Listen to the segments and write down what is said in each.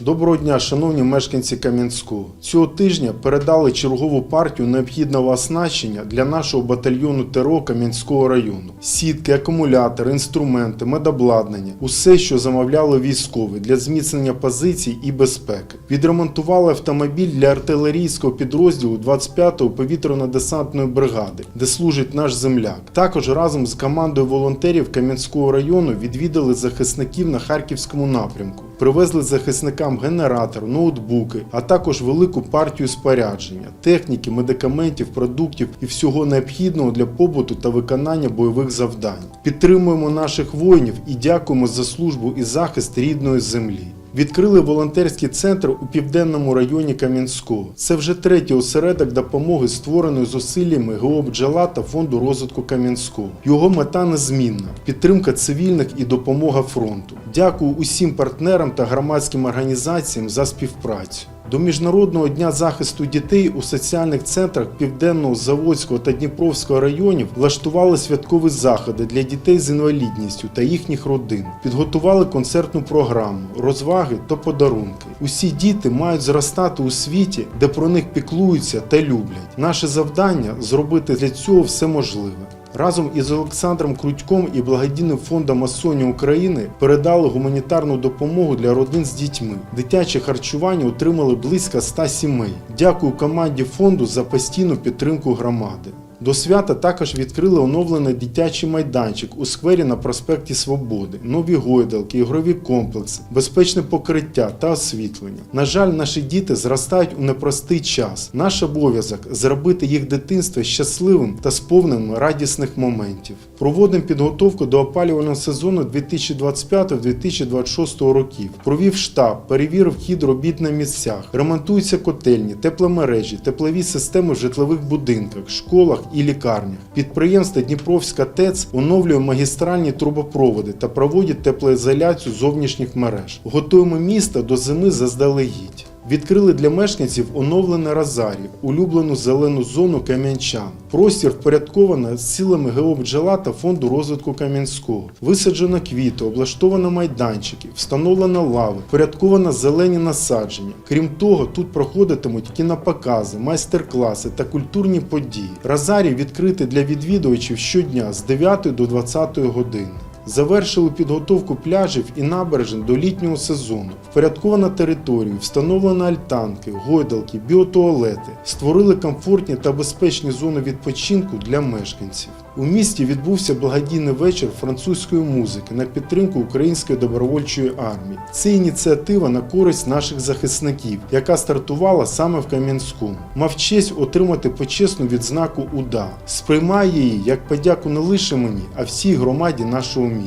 Доброго дня, шановні мешканці Кам'янського. Цього тижня передали чергову партію необхідного оснащення для нашого батальйону ТРО Кам'янського району. Сітки, акумулятори, інструменти, медобладнання усе, що замовляли військові для зміцнення позицій і безпеки. Відремонтували автомобіль для артилерійського підрозділу 25-го повітряно-десантної бригади, де служить наш земляк. Також разом з командою волонтерів Кам'янського району відвідали захисників на харківському напрямку. Привезли захисникам генератор, ноутбуки, а також велику партію спорядження, техніки, медикаментів, продуктів і всього необхідного для побуту та виконання бойових завдань. Підтримуємо наших воїнів і дякуємо за службу і захист рідної землі. Відкрили волонтерський центр у південному районі Кам'янського. Це вже третій осередок допомоги, створеної зусиллями ГО «Бджола» та фонду розвитку Кам'янського. Його мета незмінна підтримка цивільних і допомога фронту. Дякую усім партнерам та громадським організаціям за співпрацю. До Міжнародного дня захисту дітей у соціальних центрах Південного, Заводського та Дніпровського районів влаштували святкові заходи для дітей з інвалідністю та їхніх родин. Підготували концертну програму, розваги та подарунки. Усі діти мають зростати у світі, де про них піклуються та люблять. Наше завдання зробити для цього все можливе. Разом із Олександром Крутьком і благодійним фондом Масоні України передали гуманітарну допомогу для родин з дітьми. Дитяче харчування отримали близько 100 сімей. Дякую команді фонду за постійну підтримку громади. До свята також відкрили оновлений дитячий майданчик у сквері на проспекті Свободи, нові гойдалки, ігрові комплекси, безпечне покриття та освітлення. На жаль, наші діти зростають у непростий час. Наш обов'язок зробити їх дитинство щасливим та сповненим радісних моментів. Проводимо підготовку до опалювального сезону 2025-2026 років. Провів штаб, перевірив хід робіт на місцях, ремонтуються котельні, тепломережі, теплові системи в житлових будинках, школах і лікарнях. Підприємство Дніпровська ТЕЦ оновлює магістральні трубопроводи та проводить теплоізоляцію зовнішніх мереж. Готуємо місто до зими заздалегідь. Відкрили для мешканців оновлене Розарі, улюблену зелену зону Кам'янчан. Простір впорядковано з силами ГО «Бджола» та фонду розвитку Кам'янського. Висаджено квіти, облаштовано майданчики, встановлено лави, впорядковано зелені насадження. Крім того, тут проходитимуть кінопокази, майстер-класи та культурні події. Розарій відкритий для відвідувачів щодня з 9 до 20 години. Завершили підготовку пляжів і набережень до літнього сезону. Впорядковано територію, встановлено альтанки, гойдалки, біотуалети, створили комфортні та безпечні зони відпочинку для мешканців. У місті відбувся благодійний вечір французької музики на підтримку Української добровольчої армії. Це ініціатива на користь наших захисників, яка стартувала саме в Кам'янському. Мав честь отримати почесну відзнаку УДА. Сприймає її як подяку не лише мені, а всій громаді нашого міста.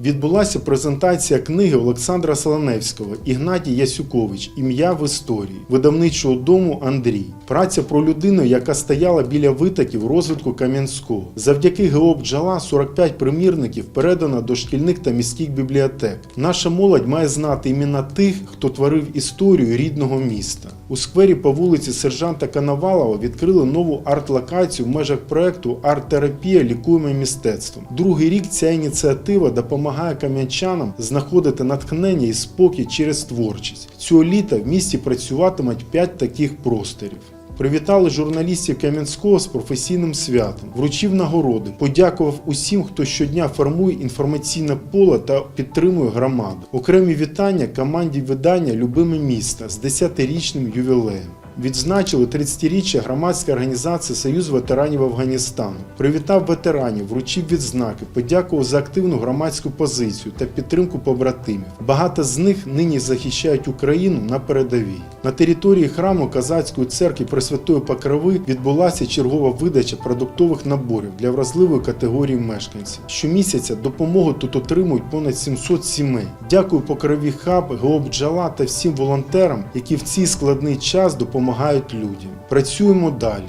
Відбулася презентація книги Олександра Солоневського Ігнатій Ясюкович Ім'я в історії видавничого дому Андрій. Праця про людину, яка стояла біля витоків розвитку Кам'янського. Завдяки ГО «Бджола» 45 примірників передано до шкільних та міських бібліотек. Наша молодь має знати імена тих, хто творив історію рідного міста. У сквері по вулиці Сержанта Коновалова відкрили нову арт-локацію в межах проекту Арт-терапія лікуємо мистецтвом. Другий рік ця ініціатива допомагає кам'янчанам знаходити натхнення і спокій через творчість. Цього літа в місті працюватимуть 5 таких просторів. Привітали журналістів Кам'янського з професійним святом, вручив нагороди, подякував усім, хто щодня формує інформаційне поле та підтримує громаду. Окремі вітання команді видання Любиме місто з 10-річним ювілеєм. Відзначили 30-річчя громадської організації Союз ветеранів Афганістану. Привітав ветеранів, вручив відзнаки, подякував за активну громадську позицію та підтримку побратимів. Багато з них нині захищають Україну на передовій. На території храму Казацької церкви Пресвятої Покрови відбулася чергова видача продуктових наборів для вразливої категорії мешканців. Щомісяця допомогу тут отримують понад 700 сімей. Дякую Покрові Хаб, ГО «Бджола» та всім волонтерам, які в цей складний час допомагають людям. Працюємо далі.